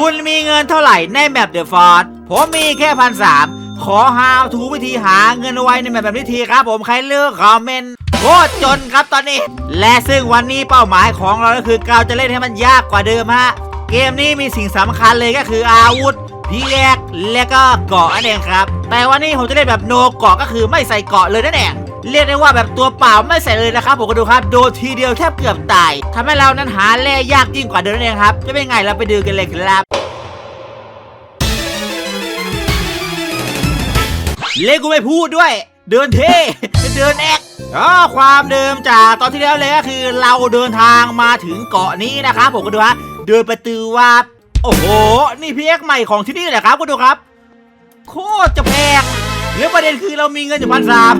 คุณมีเงินเท่าไหร่ในแมปเดอะฟอร์ดผมมีแค่พันสามขอหาทูวิธีหาเงินไว้ในแมปแบบนี้ทีครับ ผมใครเลือกคอมเมนต์โคตรจนครับตอนนี้ และซึ่งวันนี้เป้าหมายของเราก็คือเราจะเล่นให้มันยากกว่าเดิมฮะเกมนี้มีสิ่งสำคัญเลยก็คืออาวุธพีแอกและก็เกาะนั่นเองครับ แต่วันนี้ผมจะเล่นแบบโนเกาะก็คือไม่ใส่เกาะเลยนั่นเอง เรียกได้ว่าแบบตัวเปล่าไม่ใส่เลยนะครับผมก็ดูครับโดนทีเดียวแทบเกือบตายทำให้เรานั้นหาแร่ยากยิ่งกว่าเดิมนั่นเองครับจะเป็นไงเราไปดูกันเลยครับเล่กูไม่พูดด้วย เดินเท่เดินแอกอ๋อความเดิมจากตอนที่แล้วเลยก็คือเราเดินทางมาถึงเกาะนี้นะครับผมก็ดูฮะเดินประตูว่าโอ้โห นี่พีเอ็กใหม่ของที่นี่แหละครับก็ดูครับ โคตรจะแพงแล้วประเด็นคือเรามีเงินอยู่พันสาม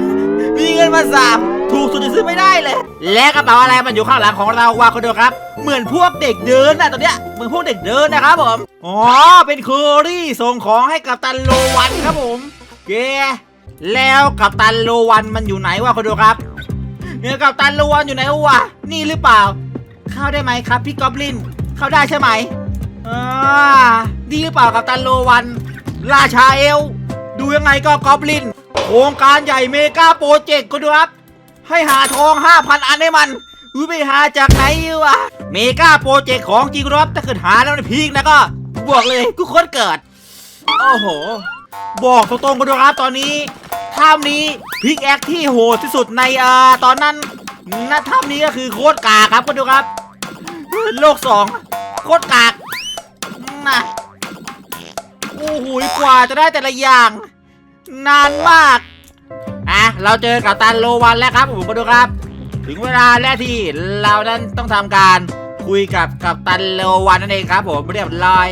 มีเงินมาสามถูกสุดจะซื้อไม่ได้เลย และกระเป๋าอะไรมันอยู่ข้างหลังของเราว่าคนดูครับ เหมือนพวกเด็กเดินนะตอนเนี้ยเหมือนพวกเด็กเดินนะครับผมอ๋อเป็นคอรี่ส่งของให้กับตันโลวันครับผมเกแล้วกับตันโลวันมันอยู่ไหนวะคนดูครับเนี่ยกับตันโลวันอยู่ไหนวะนี่หรือเปล่า เข้าได้ไหมครับพี่กอบลินเข้าได้ใช่ไหมอ่าดีหรือเปล่ากับตันโลวัน ราชาเอล ดูยังไงก็กอบลิน โครงการใหญ่เมกาโปรเจกต์ก็ดูครับ ให้หาทอง 5,000 อันให้มันอุ้ยไปหาจากไหนวะ เมกาโปรเจกต์ของจริงครับถ้าเกิดหาแล้วมันพีกนะก็บวกเลยกูคนเกิด โอ้โห บอกตรงๆกันด้วยครับตอนนี้ถ้ำนี้พิกแอคที่โหดที่สุดในเอ่อตอนนั้นนะถ้ำนี้ก็คือโคตรกากครับกันดูครับ โลกสองโคตรกากนะ อ้โหกว่าจะได้แต่ละอย่าง นานมากอะเราเจอกับตันโลวันแล้วครับผมก็ดูครับ ถึงเวลาแล้วที่เรานั้นต้องทำการคุยกับกับตันโลวันนั่นเองครับ ผมเรียบร้อย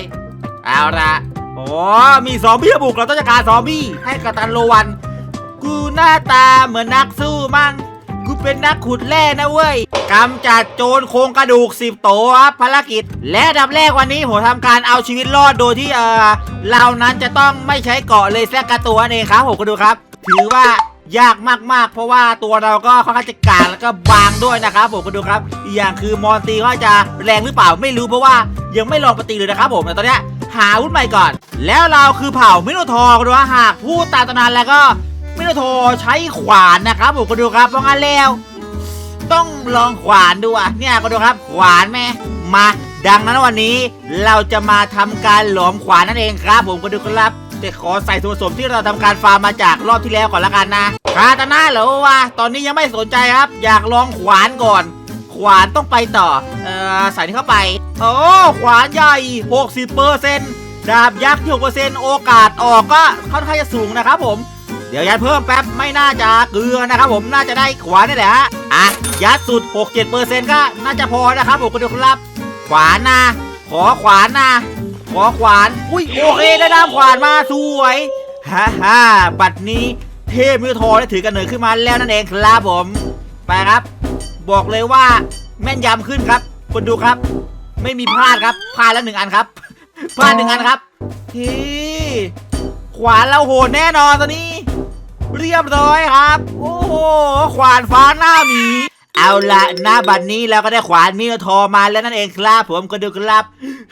เอาละโอ้มีซอมบี้บุกเราต้องจัดการซอมบี้ให้กับตันโลวัน กูหน้าตาเหมือนนักสู้มั่ง เป็นนักขุดแร่นะเว้ยกำจัดโจรโครงกระดูกสิบโตวครับภารกิจ และดับแรกวันนี้ผมทำการเอาชีวิตรอดโดยที่เออเรานั้นจะต้องไม่ใช้เกาะเลยแทกกระตัวเองครับผมก็ดูครับ ถือว่ายากมากๆ เพราะว่าตัวเราก็ค่อนข้างจะกาแล้วก็บางด้วยนะครับผมก็ดูครับอีกอย่างคือมอนตีเขาจะแรงหรือเปล่าไม่รู้เพราะว่ายังไม่ลองปฏิเลยนะครับผมแต่ตอนนี้หาอาวุธใหม่ก่อน แล้วเราคือเผ่ามิโนทอร์ดูว่าหากพูดตามตำนานแล้วก็ มิโนโทใช้ขวานนะครับผมก็ดูครับเพราะงั้นแล้ว ต้องลองขวานดูอะเนี่ยก็ดูครับขวานแม่มา ดังนั้นวันนี้เราจะมาทำการหลอมขวานนั่นเองครับ ผมก็ดูครับแต่ขอใส่ส่วนผสมที่เราทำการฟาร์มมาจากรอบที่แล้วก่อนละกันนะคาตาน่าเหรอวะตอนนี้ยังไม่สนใจครับ อยากลองขวานก่อน ขวานต้องไปต่อเอ่อใส่นี่เข้าไปโอ้ขวานใหญ่60เปอร์เซ็นต์ดาบยักษ์6เปอร์เซ็นต์โอกาสออกก็ค่อนข้างจะสูงนะครับผม ดี๋ยวยัดเพิ่มแป๊บไม่น่าจะเกลือนะครับผมน่าจะได้ขวานนี่แหละฮะอะยัดสุด 6-7%ก็น่าจะพอนะครับผมคุณผู้ชมครับ ขวานนะขอขวานนะขอขวานอุ้ยโอเคได้ด้ามขวานมาสวยฮ่าฮ่าบัดนี้เทพมิวโทได้ถือกันเหนือขึ้นมาแล้วนั่นเองครับผม ไปครับ บอกเลยว่าแม่นยำขึ้นครับคุณดูครับ ไม่มีพลาดครับพลาดแล้วหนึ่งอันครับพลาดหนึ่งอันครับทีขวานเราโหดแน่นอนตอนนี้ เรียบร้อยครับ โอ้โหขวานฟ้าหน้าหมีเอาละหน้าบัดนนี้เราก็ได้ขวานมิโทอมาแล้วนั่นเองครับผมก็ดูครับ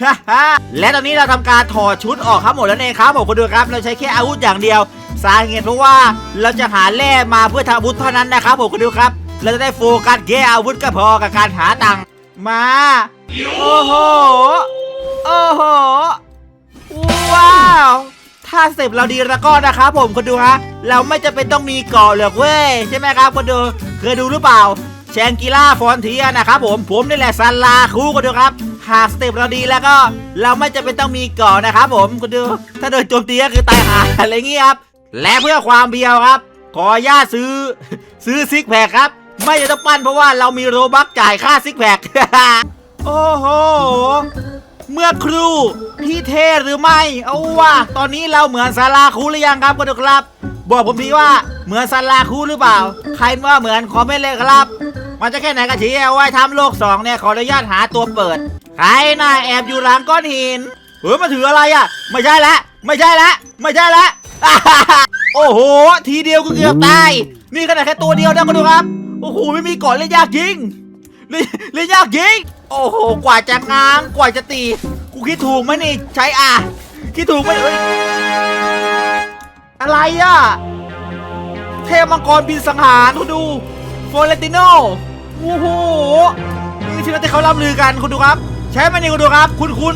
ฮ่าฮ่าและตอนนี้เราทำการถอดชุดออกครับหมดแล้วเองครับผมก็ดูครับ เราใช้แค่อาวุธอย่างเดียว สาเหตุเพราะว่าเราจะหาแร่มาเพื่อทำอาวุธเท่านั้นนะครับผมก็ดูครับ เราจะได้โฟกัสแค่อาวุธก็พอกับการหาตังค์มา โอ้โห โอ้โห ว้าว ถ้าเสพเราดีแล้วก็นะครับผมคนดูฮะเราไม่จะเป็นต้องมีเกาะหรอกเว้ยใช่ไหมครับคนดูเคยดูหรือเปล่าแชงกิล่าฟอนเทียนะครับผมผมนี่แหละซันลาคูคนดูครับหากสเต็ปเราดีแล้วก็เราไม่จะเป็นต้องมีกาะนะครับผมคนดู ถ้าโดนโจมตีก็คือตายหาอะไรเงี้ยครับ และเพื่อความเบียวครับ ขอญาตซื้อ ซื้อซิกแพคครับ ไม่จะต้องปั้นเพราะว่าเรามีโรบักจ่ายค่าซิกแพคโอ้โห เมื่อครูพี่เทหรือไม่เอาว่า ตอนนี้เราเหมือนซาลาคูหรือยังครับคุณผู้ชมครับ บอกผมทีว่าเหมือนซาลาคูหรือเปล่า ใครว่าเหมือนคอมเมนต์เลยครับ มันจะแค่ไหนกันทีเอาไว้ทำโลกสองเนี่ยขออนุญาตหาตัวเปิด ใครน่าแอบอยู่หลังก้อนหินเฮ้ยมาถืออะไรอะ ไม่ใช่ละ ไม่ใช่ละ ไม่ใช่ละโอ้โห ทีเดียวก็เกือบตาย นี่ขนาดแค่ตัวเดียวนะคุณดูครับ โอ้โห ไม่มีก่อนเล่นยากจริงเล่นเล่นยากจริง โอ้โห กว่าจะง้างกว่าจะตี กูคิดถูกไหมนี่ ใช้อะ คิดถูกไหมเอ้ยอะไรอะ เทพมังกรบินสังหารคุณดูโฟเรนติโนโอ้โหนี่ที่เราที่เขาล่ำลือกันคุณดูครับ ใช่ไหมนี่คุณดูครับ คุณคุณ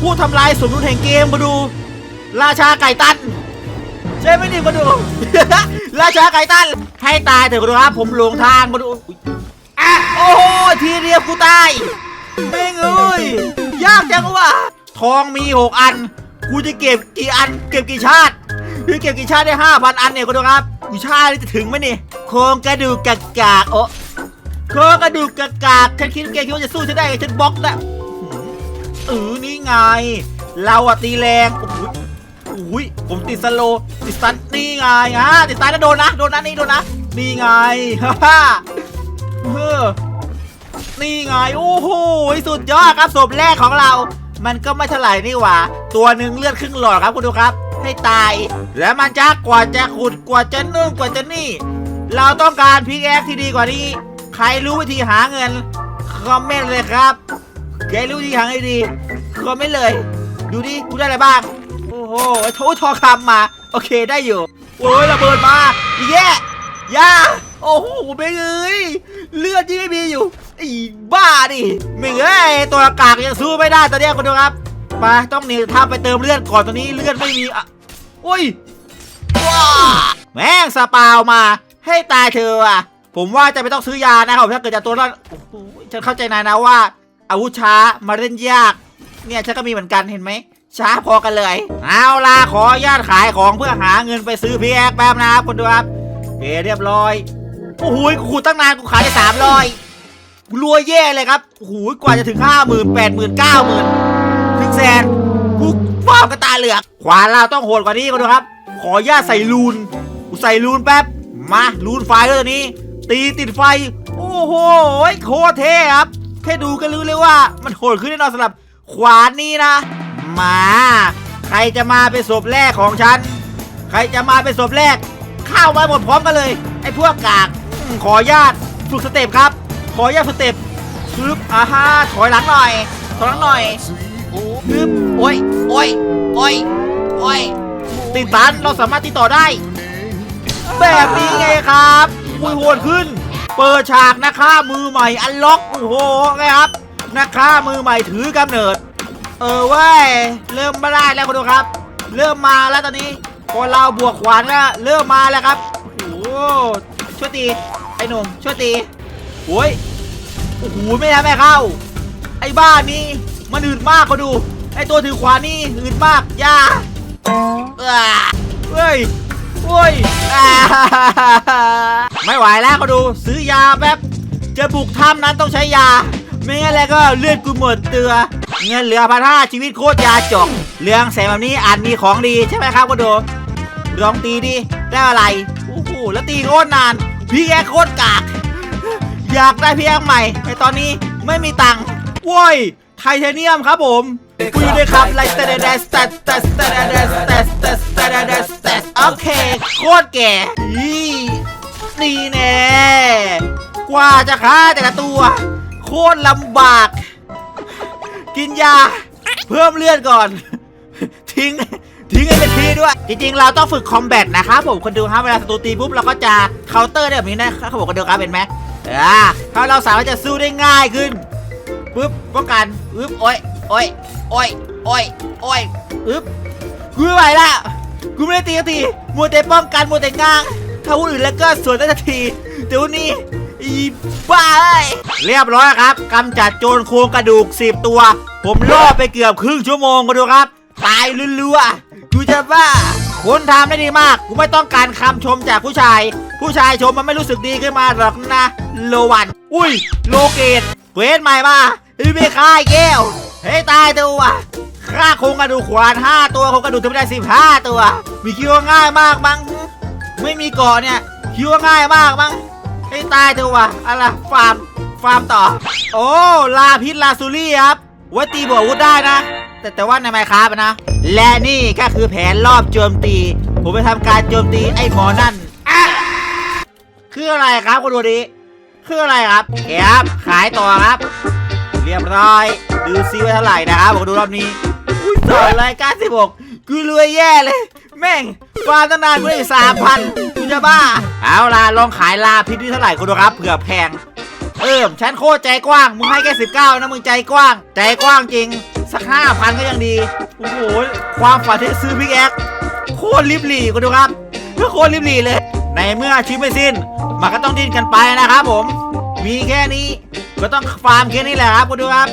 ผู้ทำลายสมดุลแห่งเกมมาดู ราชาไก่ตันใช่ไหมนี่มาดู ราชาไก่ตันให้ตายเถอะคุณดูครับ ผมหลงทางมาดูอะโอ้โหทีเดียวกูตาย เม่งเอ้ย ยากจังวะทองมีหกอัน กูจะเก็บกี่อัน เก็บกี่ชาติคือเก็บกี่ชาติได้ห้าพันอันเนี่ยคุณดูครับกูชาตินี่จะถึงไหมนี่ โครงกระดูกกากกากโอ้โครงกระดูกกากกากฉันคิดแกคิดว่าจะสู้ฉันได้ฉันบล็อกแล้วเออนี่ไง เราอะตีแรงโอ้โหอุ้ยผมติดสโลติดสันนี่ไงฮะติดสตันแล้วโดนนะ โดนนะนี่โดนนะ นี่ไงฮ่าฮ่าเออ นี่ไงโอ้โหสุดยอดครับศพแรกของเรา มันก็ไม่เท่าไหร่นี่หว่า ตัวหนึ่งเลือดครึ่งหลอดครับคุณดูครับ ให้ตาย แล้วมันจะกว่าจะขุดกว่าจะนึ่งกว่าจะนี่ เราต้องการพิกแอคที่ดีกว่านี้ ใครรู้วิธีหาเงินคอมเมนต์เลยครับใครรู้วิธีหาเงินดีคอมเมนต์เลย ดูดิกูได้อะไรบ้างโอ้โหโทษทอคำมา โอเคได้อยู่โอ้ยระเบิดมาแย่ย่าโอ้โหไม่เอ้ยเลือดที่ไม่มีอยู่ อ้บ้าดิไม่เอ้ยตัวกากยังสู้ไม่ได้ตอนเนี้ยคุณดูครับมาต้องหนีทาไปเติมเลือดก่อนตอนนี้เลือดไม่มีอะโอ้ยว้าแม่งสปาวมา ให้ตายเธออะผมว่าจะไม่ต้องซื้อยานะครับถ้าเกิดจะตัวรอดฉันเข้าใจนายนะว่า อาวุธช้ามาเล่นยาก เนี่ยฉันก็มีเหมือนกันเห็นไหมช้าพอกันเลย เอาล่ะขอญาตขายของเพื่อหาเงินไปซื้อพีแอกแป๊บนะครับคุณดูครับเคเรียบร้อย โอ้โหกูขูดตั้งนานกูขายได้สามร้อย รัวแย่เลยครับโอ้โหกว่าจะถึงห้าหมื่นแปดหมื่นเก้าหมื่นถึงแสนกูฟ้ามกระตาเหลือกขวานเราต้องโหดกว่านี้คุณดูครับ ขอญาตใส่ลูนใส่ลูนแป๊บมาลูนไฟด้วยตัวนี้ ตีติดไฟ โอ้โหโคตรเท่ครับแค่ดูก็รู้เลยว่ามันโหดขึ้นแน่นอนสำหรับขวานนี้นะ มา ใครจะมาเป็นศพแรกของฉัน ใครจะมาเป็นศพแรก เข้ามาหมดพร้อมกันเลย ไอ้พวกกากขอญาตฝึกสเต็ปครับ ขออนุญาสเต็ปซึบอ่าฮะถอยหลังหน่อย ถอยหลังหน่อยซึบโอ้ยโอ้ยโอ้ยโอ้ยติดตันเราสามารถติดต่อได้ แบบนี้ไงครับมุยโหดขึ้น เปิดฉากนะคะมือใหม่อันล็อกโอ้โหไงครับนะคะมือใหม่ถือกำเนิด เออเว้ยเริ่มมาได้แล้วคุณดูครับ เริ่มมาแล้วตอนนี้พอเราบวกขวานก็เริ่มมาแล้วครับโอ้โหช่วยตีไอ้หนุ่มช่วยตี โอ้ยโอ้โหไม่ทำไม่เข้า ไอ้บ้านนี้มันอืดมากเขาดู ไอ้ตัวถือขวานนี่อืดมากยาเฮ้ยเฮ้ยไม่ไหวแล้วเขาดู ซื้อยาแป๊บจะบุกถ้ำนั้นต้องใช้ยา ไม่งั้นแล้วก็เลือดกูหมดเตือเงินเหลือพันห้าชีวิตโคตรยาจกเรื่องแสงแบบนี้อาจมีของดีใช่ไหมครับคุณดูลองตีดิได้อะไรโอ้โหแล้วตีโคตรนาน พี่แกโคตรกาก อยากได้พี่แอกใหม่แต่ตอนนี้ไม่มีตังค์ว้ยไทเทเนียมครับผมกูอยู่ด้วยครับไลท์เตเดเดสเตสเตสเตเดเดสเตสเตสเตเดเดสเตสโอเคโคตรแก่อีนี่แน่กว่าจะฆ่าแต่ละตัว โคตรลำบาก กินยา เพิ่มเลือดก่อน ทิ้งทิ้งให้ทีด้วย จริงๆ เราต้องฝึกคอมแบทนะครับผมคนดูครับเวลาศัตรูตีปุ๊บเราก็จะเคาน์เตอร์ได้แบบนี้นะครับผมคนดูครับเห็นไหม อ่าถ้าเราสามารถจะสู้ได้ง่ายขึ้นปุ๊บป้องกันปึ๊บโอ้ยโอ้ยโอ้ยโอ้ยโอ้ยปึ๊บกูไม่ไหวละกูไม่ได้ตีทีมัวแต่ป้องกันมัวแต่ง้างถ้าคนอื่นแล้วก็สวนได้ทันทีแต่วันนี้อีบ้าเอ้ยเรียบร้อยครับกำจัดโจรโครงกระดูกสิบตัว ผมล่อไปเกือบครึ่งชั่วโมงก็ดูครับตายรัวๆกูจะบ้าคุณทำได้ดีมาก กูไม่ต้องการคำชมจากผู้ชาย ผู้ชายชมมันไม่รู้สึกดีขึ้นมาหรอกนะ โลวัน อุ้ย โลเกตเวทใหม่มาอีเมค่ายแก้ว เฮ้ยตายตัวฆ่าโครงกระดูกขวานห้าตัวโครงกระดูกทำไมได้สิบห้าตัว มีคิดว่าง่ายมากมั้งไม่มีเกาะเนี่ยคิดว่าง่ายมากมั้งให้ตายเถอะวะอะไรฟาร์มฟาร์มต่อ โอ้ลาพิษลาซูรี่ครับไว่าตีบวกวุธได้นะ แต่แต่ว่าในไมค์คราฟนะ และนี่ก็คือแผนรอบโจมตี ผมไปทำการโจมตีไอ้หมอนั่น คืออะไรครับคุณดูดีคืออะไรครับแครับขายต่อครับ เรียบร้อย ดูซิว่าเท่าไหร่นะครับผมดูรอบนี้อุ้ยสองร้อยเก้าสิบหกกูรวยแย่เลย แม่งฟาร์มตั้งนานกูได้สามพันกูจะบ้า เอาล่ะลองขายลาพิษนี่เท่าไหร่คุณดูครับเผื่อแพงเอิ่มฉันโคตรใจกว้าง มึงให้แค่สิบเก้านะมึงใจกว้าง ใจกว้างจริง สักห้าพันก็ยังดี โอ้โห ความฝันที่ซื้อพิกแอคโคตรลิบหลี่คุณดูครับโคตรลิบหลี่เลย ในเมื่อชีวิตไม่สิ้น มันก็ต้องดิ้นกันไปนะครับผม มีแค่นี้ ก็ต้องฟาร์มแค่นี้แหละครับคุณดูครับ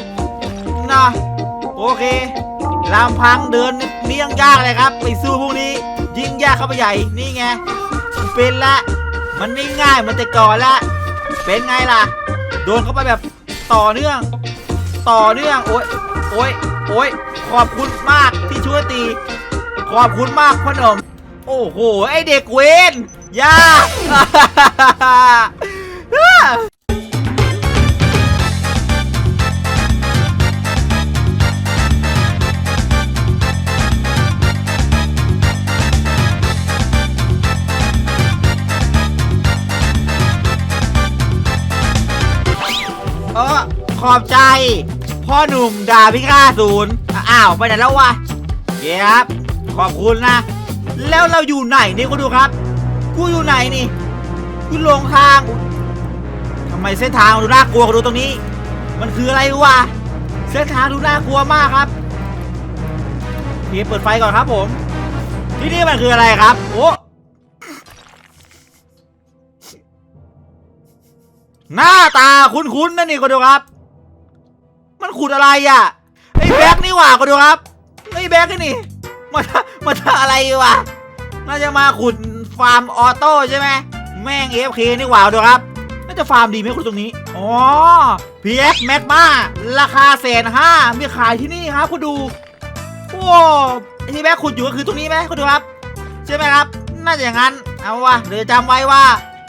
เนาะโอเคลำพังเดินนี่ยังยากเลยครับ ไปสู้พวกนี้ ยิ่งยากเข้าไปใหญ่ นี่ไง เป็นละ มันไม่ง่ายเหมันแต่ก่อนละ เป็นไงล่ะ โดนเข้าไปแบบต่อเนื่อง ต่อเนื่อง โอ๊ย โอ๊ย โอ๊ย ขอบคุณมากที่ช่วยตี ขอบคุณมากพ่อหนุ่ม โอ้โห ไอเด็กเวนยาเออขอบใจ พ่อหนุ่มดาพิฆาตศูนย์อ้าว ไปไหนแล้ววะเย้ครับขอบคุณนะ แล้วเราอยู่ไหนนี่กูดูครับ กูอยู่ไหนนี่ กูหลงทางทำไมเส้นทางดูน่ากลัวกูดูตรงนี้ มันคืออะไรวะ เส้นทางดูน่ากลัวมากครับพี่เปิดไฟก่อนครับผม ที่นี่มันคืออะไรครับ โอ้หน้าตาคุ้นๆนั่นนี่ก็ดูครับ มันขุดอะไรอะ ไอ้แบ็กนี่หว่าก็ดูครับ ไอ้แบ็กนี่ มาทำมาทำอะไรวะน่าจะมาขุดฟาร์มออโต้ใช่ไหมแม่งเอฟเคนี่หว่าดูครับน่าจะฟาร์มดีไหมคุณตรงนี้อ๋อพีเอ็กแม็กมาราคาแสนห้ามีขายที่นี่ครับคุณดูโอ้ที่แบ็กขุดอยู่ก็คือตรงนี้ไหมคุณดูครับใช่ไหมครับ น่าจะอย่างนั้นเอาวะเดี๋ยวจำไว้ว่า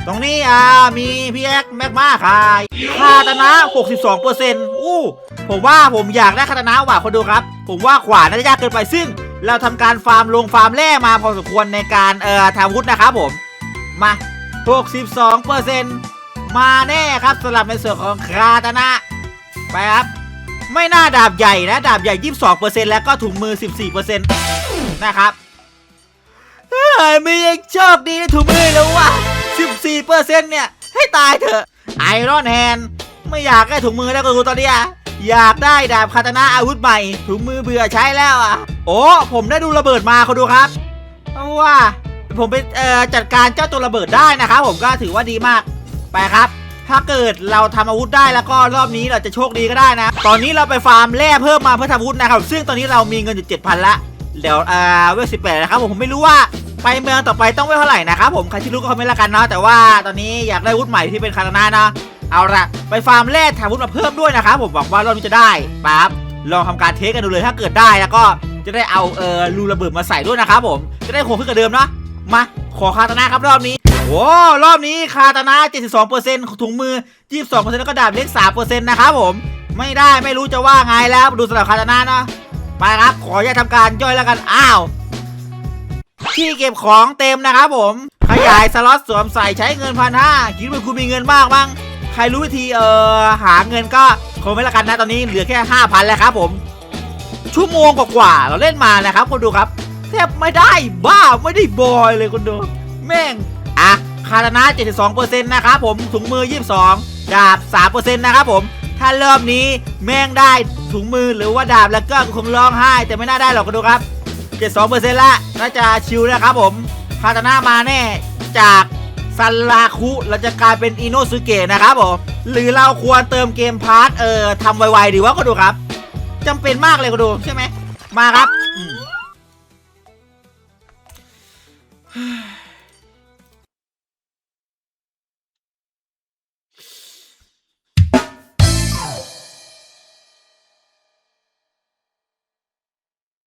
ตรงนี้อ่ามีพี่แอ็กแม็กมาขายคาตนะ62เปอร์เซ็นต์อู้ผมว่าผมอยากได้คาตนะว่ะคนดูครับ ผมว่าขวานน่าจะยากเกินไปซึ่ง เราทำการฟาร์มลงฟาร์มแร่มาพอสมควรในการเอ่อทำวุธนะครับผม มา 62เปอร์เซ็นต์มาแน่ครับสำหรับในส่วนของคาตานะ ไปครับ ไม่น่าดาบใหญ่นะ ดาบใหญ่ 22เปอร์เซ็นต์แล้วก็ถุงมือ 14เปอร์เซ็นต์นะครับเฮ้ยมียังโชคดีในถุงมือแล้วว่ะ14เปอร์เซ็นต์เนี่ย ให้ตายเถอะไอรอนแฮนไม่อยากได้ถุงมือแล้วก็กูตอนนี้ อยากได้ดาบคาตานะอาวุธใหม่ถุงมือเบื่อใช้แล้วอะ โอ้ ผมได้ดูระเบิดมาเขาดูครับเอาว่า ผมไปจัดการเจ้าตัวระเบิดได้นะครับผมก็ถือว่าดีมาก ไปครับ ถ้าเกิดเราทำอาวุธได้แล้วก็รอบนี้เราจะโชคดีก็ได้นะ ตอนนี้เราไปฟาร์มแร่เพิ่มมาเพื่อทำอาวุธนะครับ ซึ่งตอนนี้เรามีเงินอยู่7,000ละเดี๋ยวเอ่อเวลสิบแปดนะครับผมผมไม่รู้ว่าไปเมืองต่อไปต้องเวลเท่าไหร่นะครับผมใครที่รู้ก็คอมเมนต์ละกันเนาะแต่ว่าตอนนี้อยากได้อาวุธใหม่ที่เป็นคาตานะเนาะ เอาละไปฟาร์มแร่ทำอาวุธมาเพิ่มด้วยนะครับผมหวังว่ารอบนี้จะได้ปั๊บลองทำการเทสกันดูเลยถ้าเกิดได้แล้วก็จะได้เอาเอ่อรูระเบิดมาใส่ด้วยนะครับผมจะได้คงขึ้นกับเดิมเนาะมาขอคาตานะครับรอบนี้โอ้รอบนี้คาตานะ72%ถุงมือ 22%แล้วก็ดาบเล็ก3%นะครับผม ไม่ได้ไม่รู้จะว่าไงแล้วดูสำหรับคาตานะเนาะไปครับขออย่าตทำการย่อยแล้วกันอ้าวที่เก็บของเต็มนะครับผม ขยายสล็อตสวมใส่ใช้เงินพันห้าคิดว่าคุณมีเงินมากบ้างใค รรู้วิธีเอ่อหาเงินก็คงไม่ละกันนะตอนนี้เหลือแค่ห้าพันแล้วครับผมชั่วโมงกว่าๆเราเล่นมานะครับคนดูครับแทบไม่ได้บ้าไม่ได้บอยเลยคนดู แม่งอะคาตานะ72%นะครับผมถุงมือ 22 ดาบ 3%นะครับผม ถ้ารอบนี้แม่งได้ถุงมือหรือว่าดาบแล้วก็คงร้องไห้แต่ไม่น่าได้หรอกก็ดูครับ 72%ละน่าจะชิวนะครับผมคาตานะมาแน่จาก ซันราคุเราจะกลายเป็นอิโนสุเกะนะครับผมหรือเราควรเติมเกมพาร์ทเออทำไวๆดีวะก็ดูครับจำเป็นมากเลยก็ดูใช่ไหมมาครับ